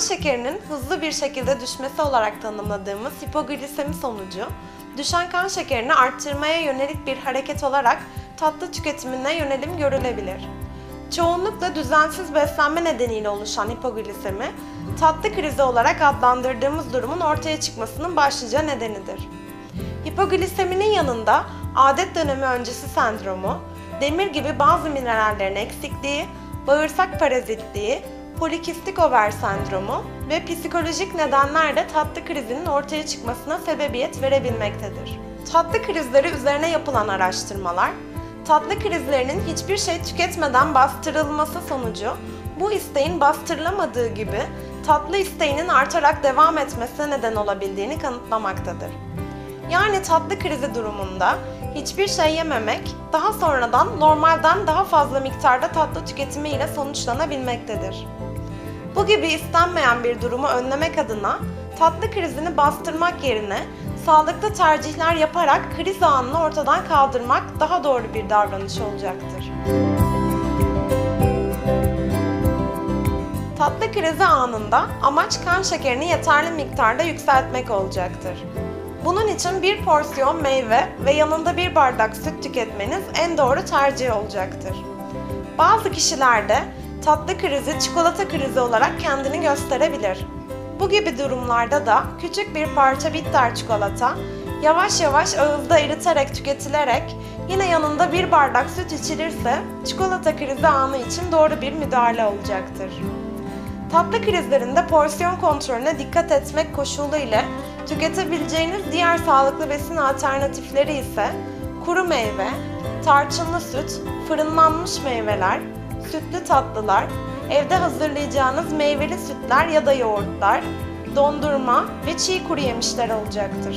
şekerinin hızlı bir şekilde düşmesi olarak tanımladığımız hipoglisemi sonucu, düşen kan şekerini arttırmaya yönelik bir hareket olarak tatlı tüketimine yönelim görülebilir. Çoğunlukla düzensiz beslenme nedeniyle oluşan hipoglisemi, tatlı krizi olarak adlandırdığımız durumun ortaya çıkmasının başlıca nedenidir. Hipogliseminin yanında adet dönemi öncesi sendromu, demir gibi bazı minerallerin eksikliği, bağırsak parazitliği, polikistik over sendromu ve psikolojik nedenler de tatlı krizinin ortaya çıkmasına sebebiyet verebilmektedir. Tatlı krizleri üzerine yapılan araştırmalar, tatlı krizlerinin hiçbir şey tüketmeden bastırılması sonucu bu isteğin bastırılamadığı gibi tatlı isteğinin artarak devam etmesine neden olabildiğini kanıtlamaktadır. Yani tatlı krizi durumunda hiçbir şey yememek daha sonradan normalden daha fazla miktarda tatlı tüketimi ile sonuçlanabilmektedir. Bu gibi istenmeyen bir durumu önlemek adına tatlı krizini bastırmak yerine sağlıklı tercihler yaparak kriz anını ortadan kaldırmak daha doğru bir davranış olacaktır. Tatlı krizi anında amaç kan şekerini yeterli miktarda yükseltmek olacaktır. Bunun için bir porsiyon meyve ve yanında bir bardak süt tüketmeniz en doğru tercih olacaktır. Bazı kişilerde tatlı krizi çikolata krizi olarak kendini gösterebilir. Bu gibi durumlarda da küçük bir parça bitter çikolata yavaş yavaş ağızda eriterek tüketilerek yine yanında bir bardak süt içilirse çikolata krizi anı için doğru bir müdahale olacaktır. Tatlı krizlerinde porsiyon kontrolüne dikkat etmek koşulu ile tüketebileceğiniz diğer sağlıklı besin alternatifleri ise kuru meyve, tarçınlı süt, fırınlanmış meyveler, sütlü tatlılar, evde hazırlayacağınız meyveli sütler ya da yoğurtlar, dondurma ve çiğ kuru yemişler olacaktır.